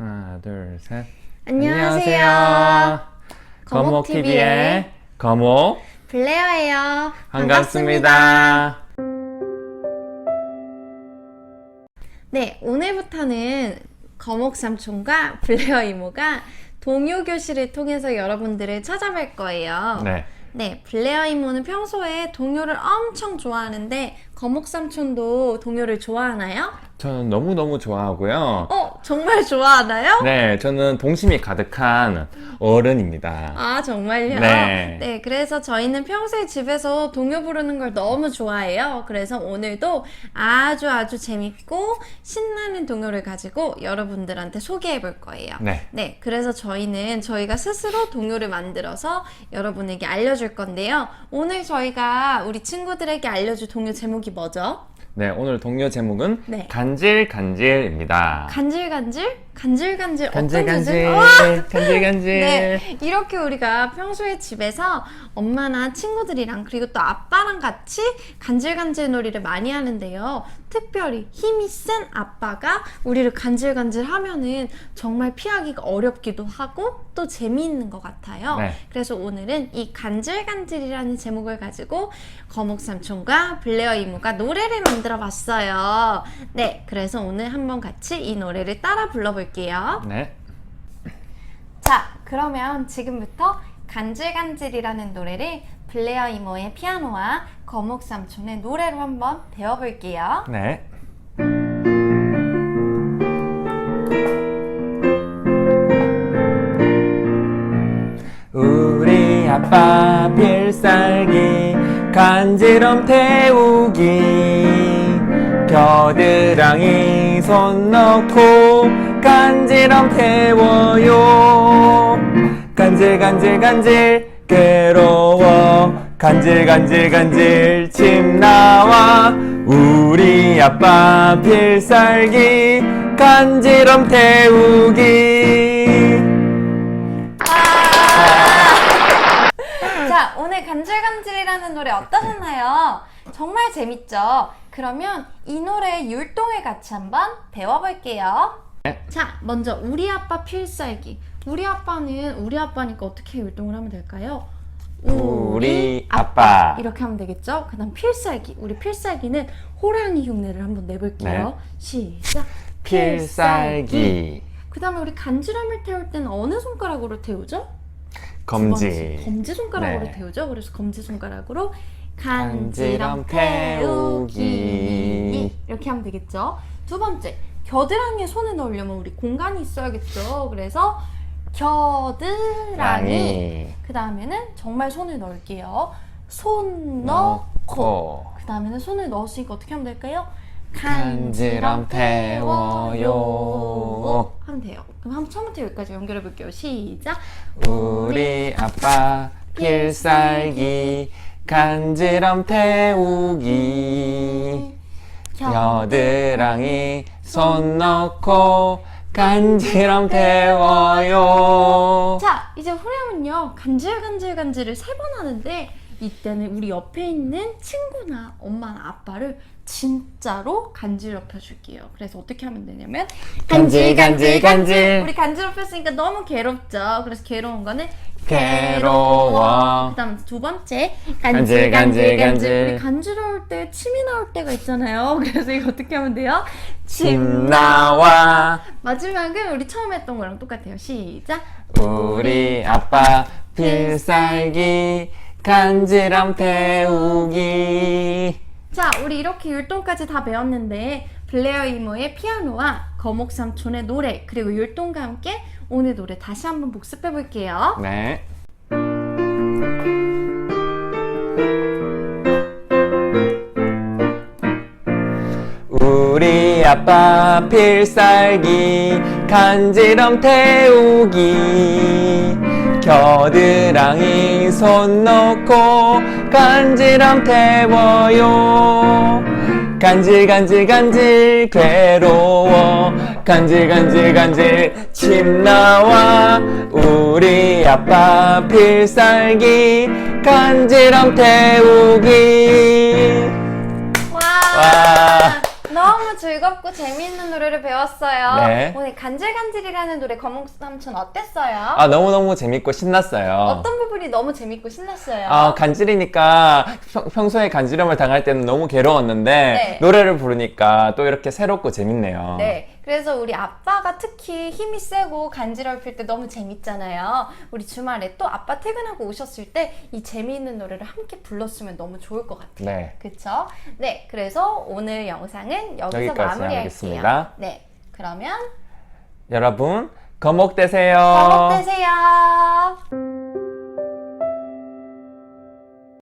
하나, 둘, 셋. 안녕하세요. 거목 TV의 거목 블레어예요. 반갑습니다. 네, 오늘부터는 거목 삼촌과 블레어 이모가 동요 교실을 통해서 여러분들을 찾아뵐 거예요. 네. 네, 블레어 이모는 평소에 동요를 엄청 좋아하는데 거목 삼촌도 동요를 좋아하나요? 저는 너무너무 좋아하고요. 어, 정말 좋아하나요? 네, 저는 동심이 가득한 어른입니다. 아, 정말요? 네. 그래서 저희는 평소에 집에서 동요 부르는 걸 너무 좋아해요. 그래서 오늘도 아주 아주 재밌고 신나는 동요를 가지고 여러분들한테 소개해 볼 거예요. 네. 네, 그래서 저희는 저희가 스스로 동요를 만들어서 여러분에게 알려줄 건데요. 오늘 저희가 우리 친구들에게 알려줄 동요 제목이 뭐죠? 네, 오늘 동요 제목은 네. 간질간질입니다. 간질간질? 간질간질 간질간질, 와! 간질간질. 네, 이렇게 우리가 평소에 집에서 엄마나 친구들이랑 그리고 또 아빠랑 같이 간질간질 놀이를 많이 하는데요. 특별히 힘이 센 아빠가 우리를 간질간질 하면은 정말 피하기가 어렵기도 하고 또 재미있는 것 같아요. 네. 그래서 오늘은 이 간질간질이라는 제목을 가지고 거목 삼촌과 블레어 이모가 노래를 만들어 봤어요. 네, 그래서 오늘 한번 같이 이 노래를 따라 불러볼게요. 네. 자, 그러면 지금부터 간질간질이라는 노래를 블레어 이모의 피아노와 거목 삼촌의 노래로 한번 배워볼게요. 네. 우리 아빠 필살기 간지럼 태우기 겨드랑이 손 넣고 간지럼 태워요 간질 간질 간질 괴로워 간질 간질 간질 침 나와 우리 아빠 필살기 간지럼 태우기 자, 오늘 간질간질이라는 노래 어떠셨나요? 정말 재밌죠? 그러면 이 노래 율동을 같이 한번 배워볼게요. 네. 자, 먼저 우리 아빠 필살기. 우리 아빠는 우리 아빠니까 어떻게 율동을 하면 될까요? 우리 아빠. 이렇게 하면 되겠죠? 그 다음 필살기. 우리 필살기는 호랑이 흉내를 한번 내볼게요. 시작. 필살기 그 다음에 우리 간지럼을 태울 때는 어느 손가락으로 태우죠? 두 번째, 검지 검지 손가락으로 네. 태우죠. 그래서 검지 손가락으로 간지럼 간지럼 태우기. 태우기 이렇게 하면 되겠죠. 두 번째 겨드랑이에 손을 넣으려면 우리 공간이 있어야겠죠. 그래서 겨드랑이 랑이 그 다음에는 정말 손을 넣을게요. 손 넣고 넣고 그 다음에는 손을 넣었으니까 어떻게 하면 될까요? 간지럼 태워요. 하면 돼요. 그럼 한번 처음부터 여기까지 연결해 볼게요. 시작. 우리 아빠 필살기 간지럼 태우기 겨드랑이 손 넣고 간지럼 태워요 자, 이제 후렴은요. 간질간질간질을 세 번 하는데 이때는 우리 옆에 있는 친구나 엄마나 아빠를 진짜로 간지럽혀 줄게요. 그래서 어떻게 하면 되냐면 간질, 간질, 간질. 우리 간지럽혔으니까 너무 괴롭죠. 그래서 괴로운 거는 괴로워. 그다음 두 번째 간질, 간질, 간질. 우리 간지러울 때 침이 나올 때가 있잖아요. 그래서 이거 어떻게 하면 돼요? 침 나와 마지막은 우리 처음 했던 거랑 똑같아요. 시작. 우리 아빠 필살기 간지럼 태우기 자, 우리 이렇게 율동까지 다 배웠는데 블레어 이모의 피아노와 거목 삼촌의 노래 그리고 율동과 함께 오늘 노래 다시 한번 복습해 볼게요. 네. 우리 아빠 필살기 간지럼 태우기. 겨드랑이 손 넣고 간지럼 태워요 간질 간질 간질 괴로워 간질 간질 간질 침 나와 우리 아빠 필살기 간지럼 태우기. 너무 즐겁고 재미있는 노래를 배웠어요. 네. 오늘 간질간질이라는 노래 거북 삼촌 어땠어요? 아, 너무너무 재밌고 신났어요. 어떤 부분이 너무 재밌고 신났어요? 아, 간질이니까 평, 평소에 간지럼을 당할 때는 너무 괴로웠는데 네. 노래를 부르니까 또 이렇게 새롭고 재밌네요. 네. 그래서 우리 아빠가 특히 힘이 세고 간지럽힐 때 너무 재밌잖아요. 우리 주말에 또 아빠 퇴근하고 오셨을 때 이 재미있는 노래를 함께 불렀으면 너무 좋을 것 같아요. 네. 그쵸? 네. 그래서 오늘 영상은 여기서 여기까지 마무리할게요. 하겠습니다. 네. 그러면 여러분, 거목 되세요. 거복 되세요.